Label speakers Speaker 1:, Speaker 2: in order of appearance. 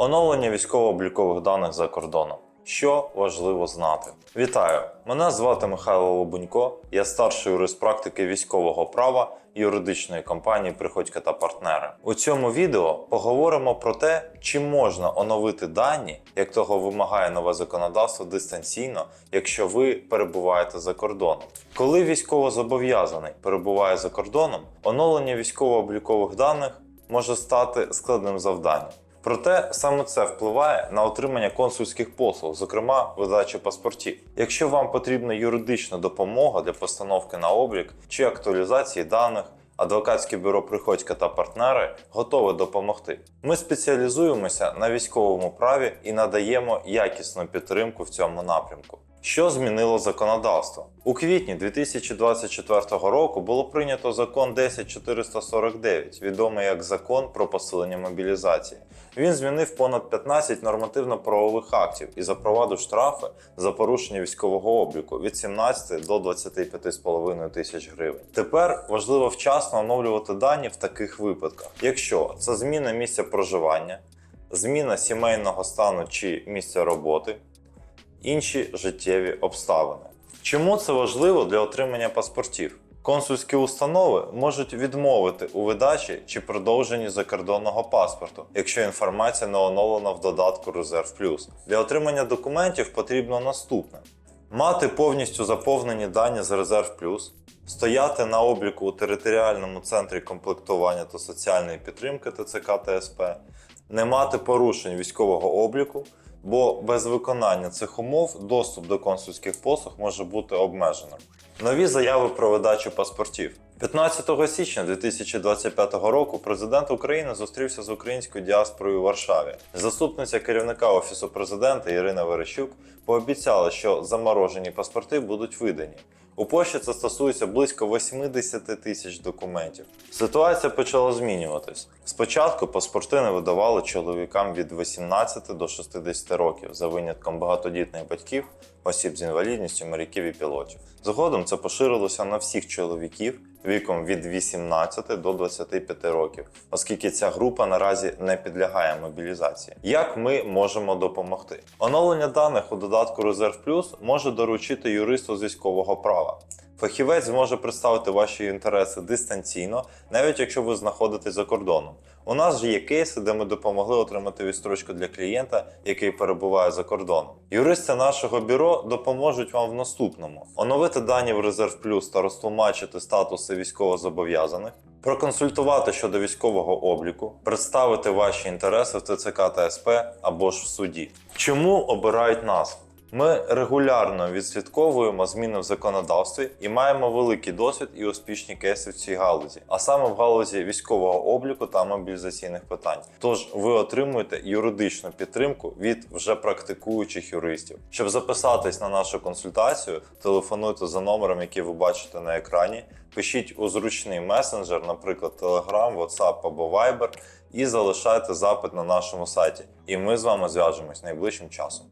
Speaker 1: Оновлення військово-облікових даних за кордоном. Що важливо знати? Вітаю! Мене звати Михайло Лобунько, я старший юрист практики військового права юридичної компанії Приходька та партнери. У цьому відео поговоримо про те, чи можна оновити дані, як того вимагає нове законодавство дистанційно, якщо ви перебуваєте за кордоном. Коли військовозобов'язаний перебуває за кордоном, оновлення військово-облікових даних може стати складним завданням. Проте саме це впливає на отримання консульських послуг, зокрема видачі паспортів. Якщо вам потрібна юридична допомога для постановки на облік чи актуалізації даних, адвокатське бюро Приходька та партнери готове допомогти. Ми спеціалізуємося на військовому праві і надаємо якісну підтримку в цьому напрямку. Що змінило законодавство? У квітні 2024 року було прийнято закон 10449, відомий як закон про посилення мобілізації. Він змінив понад 15 нормативно-правових актів і запровадив штрафи за порушення військового обліку від 17 до 25,5 тисяч гривень. Тепер важливо вчасно оновлювати дані в таких випадках, якщо це зміна місця проживання, зміна сімейного стану чи місця роботи, інші життєві обставини. Чому це важливо для отримання паспортів? Консульські установи можуть відмовити у видачі чи продовженні закордонного паспорту, якщо інформація не оновлена в додатку Резерв Плюс. Для отримання документів потрібно наступне: мати повністю заповнені дані з Резерв Плюс, стояти на обліку у територіальному центрі комплектування та соціальної підтримки ТЦК ТСП, не мати порушень військового обліку, бо без виконання цих умов доступ до консульських послуг може бути обмеженим. Нові заяви про видачу паспортів. 15 січня 2025 року президент України зустрівся з українською діаспорою у Варшаві. Заступниця керівника офісу президента Ірина Верещук пообіцяла, що заморожені паспорти будуть видані. У Польщі це стосується близько 80 тисяч документів. Ситуація почала змінюватись. Спочатку паспорти не видавали чоловікам від 18 до 60 років за винятком багатодітних батьків, осіб з інвалідністю, моряків і пілотів. Згодом це поширилося на всіх чоловіків віком від 18 до 25 років, оскільки ця група наразі не підлягає мобілізації. Як ми можемо допомогти? Оновлення даних у додатку Резерв Плюс може доручити юристу з військового права. Фахівець зможе представити ваші інтереси дистанційно, навіть якщо ви знаходитесь за кордоном. У нас же є кейси, де ми допомогли отримати відстрочку для клієнта, який перебуває за кордоном. Юристи нашого бюро допоможуть вам в наступному: оновити дані в Резерв Плюс та розтлумачити статуси військовозобов'язаних, проконсультувати щодо військового обліку, представити ваші інтереси в ТЦК та СП або ж в суді. Чому обирають нас? Ми регулярно відслідковуємо зміни в законодавстві і маємо великий досвід і успішні кейси в цій галузі, а саме в галузі військового обліку та мобілізаційних питань. Тож ви отримуєте юридичну підтримку від вже практикуючих юристів. Щоб записатись на нашу консультацію, телефонуйте за номером, який ви бачите на екрані. Пишіть у зручний месенджер, наприклад, Telegram, WhatsApp або Viber, і залишайте запит на нашому сайті. І ми з вами зв'яжемось найближчим часом.